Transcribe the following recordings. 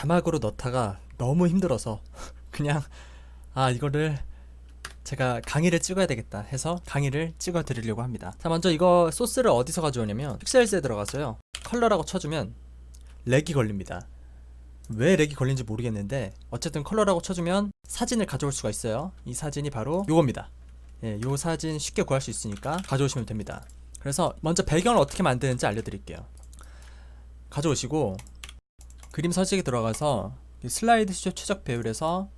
자막으로 넣다가 너무 힘들어서 그냥 아 이거를 제가 강의를 찍어야 되겠다 해서 강의를 찍어 드리려고 합니다. 자 먼저 이거 소스를 어디서 가져오냐면 픽셀스에 들어가서요 컬러라고 쳐주면 렉이 걸립니다. 왜 렉이 걸린지 모르겠는데 어쨌든 컬러라고 쳐주면 사진을 가져올 수가 있어요. 이 사진이 바로 요겁니다. 예, 요 사진 쉽게 구할 수 있으니까 가져오시면 됩니다. 그래서 먼저 배경을 어떻게 만드는지 알려드릴게요. 가져오시고 그림 서식에 들어가서 이 슬라이드 수조 최적 배율에서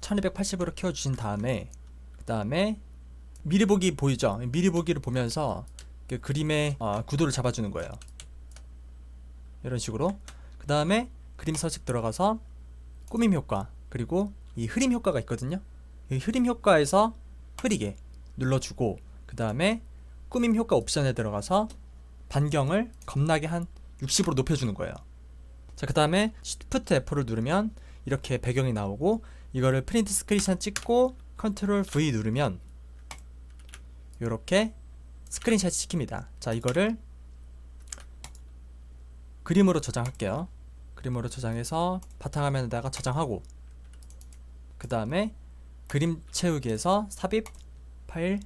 1280으로 키워주신 다음에 그 다음에 미리 보기 보이죠? 미리 보기를 보면서 그 그림의 어, 구도를 잡아주는 거예요. 이런 식으로 그 다음에 그림 서식 들어가서 꾸밈 효과 그리고 이 흐림 효과가 있거든요. 이 흐림 효과에서 흐리게 눌러주고 그 다음에 꾸밈 효과 옵션에 들어가서 반경을 겁나게 한 60으로 높여주는 거예요. 자, 그 다음에 Shift F를 누르면 이렇게 배경이 나오고 이거를 프린트 스크린샷 찍고 컨트롤 V 누르면 이렇게 스크린샷 시킵니다. 자, 이거를 그림으로 저장할게요. 그림으로 저장해서 바탕화면에다가 저장하고 그 다음에 그림 채우기에서 삽입 파일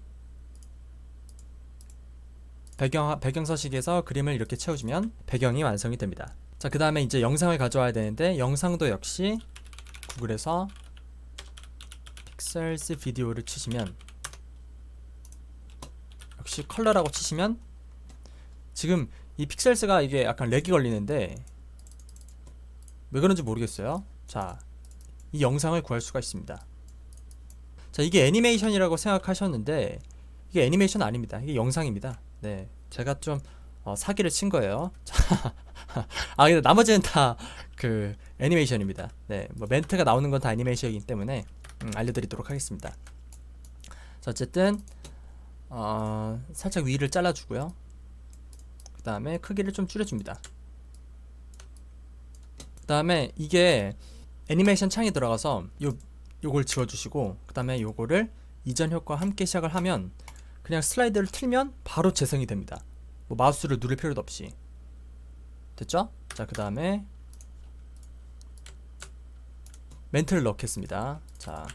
배경 배경 서식에서 그림을 이렇게 채워주면 배경이 완성이 됩니다. 자, 그 다음에 이제 영상을 가져와야 되는데 영상도 역시 구글에서 픽셀스 비디오를 치시면 역시 컬러라고 치시면 지금 이 픽셀스가 이게 약간 렉이 걸리는데 왜 그런지 모르겠어요. 자, 이 영상을 구할 수가 있습니다. 자, 이게 애니메이션이라고 생각하셨는데 이게 애니메이션 아닙니다. 이게 영상입니다. 네, 제가 좀 어, 사기를 친 거예요. 자, 아 근데 나머지는 다 그 애니메이션입니다. 네, 뭐 멘트가 나오는 건 다 애니메이션이기 때문에 음, 알려드리도록 하겠습니다. 자, 어쨌든 어, 살짝 위를 잘라주고요. 그 다음에 크기를 좀 줄여줍니다. 그 다음에 이게 애니메이션 창에 들어가서 요 요걸 지워주시고 그 다음에 요거를 이전 효과와 함께 시작을 하면 그냥 슬라이드를 틀면 바로 재생이 됩니다. 뭐 마우스를 누를 필요도 없이 됐죠? 자, 그 다음에 멘트를 넣겠습니다. 자,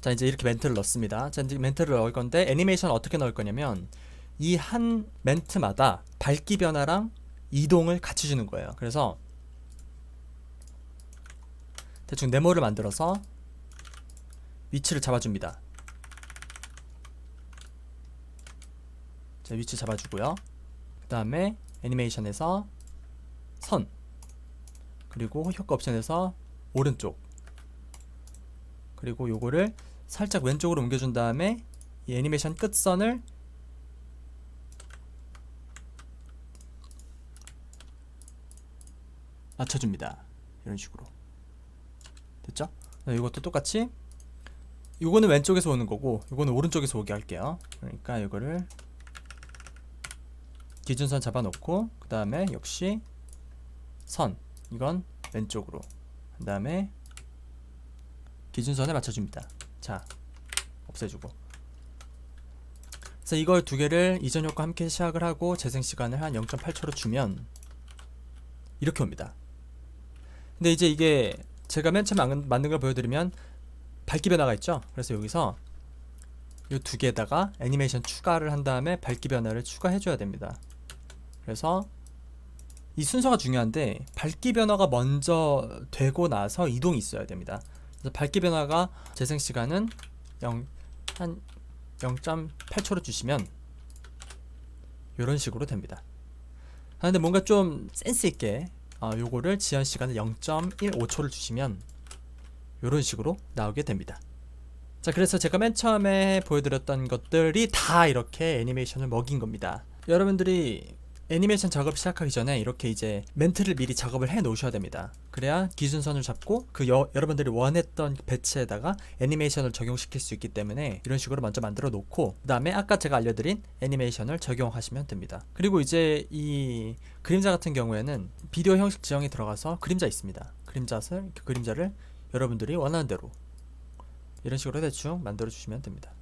자 이제 이렇게 멘트를 넣습니다. 자 이제 멘트를 넣을 건데 애니메이션 어떻게 넣을 거냐면 이 한 멘트마다 밝기 변화랑 이동을 같이 주는 거예요. 그래서 대충 네모를 만들어서 위치를 잡아줍니다. 자 위치 잡아주고요. 그 다음에 애니메이션에서 선 그리고 효과 옵션에서 오른쪽 그리고 요거를 살짝 왼쪽으로 옮겨준 다음에 이 애니메이션 끝선을 맞춰줍니다. 이런 식으로 됐죠? 네, 이것도 똑같이 요거는 왼쪽에서 오는 거고 요거는 오른쪽에서 오게 할게요. 그러니까 이거를 기준선 잡아놓고 그 다음에 역시 선 이건 왼쪽으로 그 다음에 기준선에 맞춰줍니다. 자, 없애주고. 그래서 이걸 두 개를 이전 효과 함께 시작을 하고 재생 시간을 한 0.8초로 주면 이렇게 옵니다. 근데 이제 이게 제가 맨 처음 만- 만든 걸 보여드리면 밝기 변화가 있죠. 그래서 여기서 이 두 개에다가 애니메이션 추가를 한 다음에 밝기 변화를 추가해 줘야 됩니다. 그래서 이 순서가 중요한데 밝기 변화가 먼저 되고 나서 이동이 있어야 됩니다. 그래서 밝기 변화가 재생 시간은 0, 한 0.8초로 주시면 이런 식으로 됩니다. 아, 근데 뭔가 좀 센스 있게 어, 요거를 지연 시간을 0.15초를 주시면 이런 식으로 나오게 됩니다. 자, 그래서 제가 맨 처음에 보여드렸던 것들이 다 이렇게 애니메이션을 먹인 겁니다. 여러분들이 애니메이션 작업 시작하기 전에 이렇게 이제 멘트를 미리 작업을 해 놓으셔야 됩니다. 그래야 기준선을 잡고 그 여, 여러분들이 원했던 배치에다가 애니메이션을 적용시킬 수 있기 때문에 이런 식으로 먼저 만들어 놓고 그 다음에 아까 제가 알려드린 애니메이션을 적용하시면 됩니다. 그리고 이제 이 그림자 같은 경우에는 비디오 형식 지형에 들어가서 그림자 있습니다. 그림자를 그 그림자를 여러분들이 원하는 대로 이런 식으로 대충 만들어 주시면 됩니다.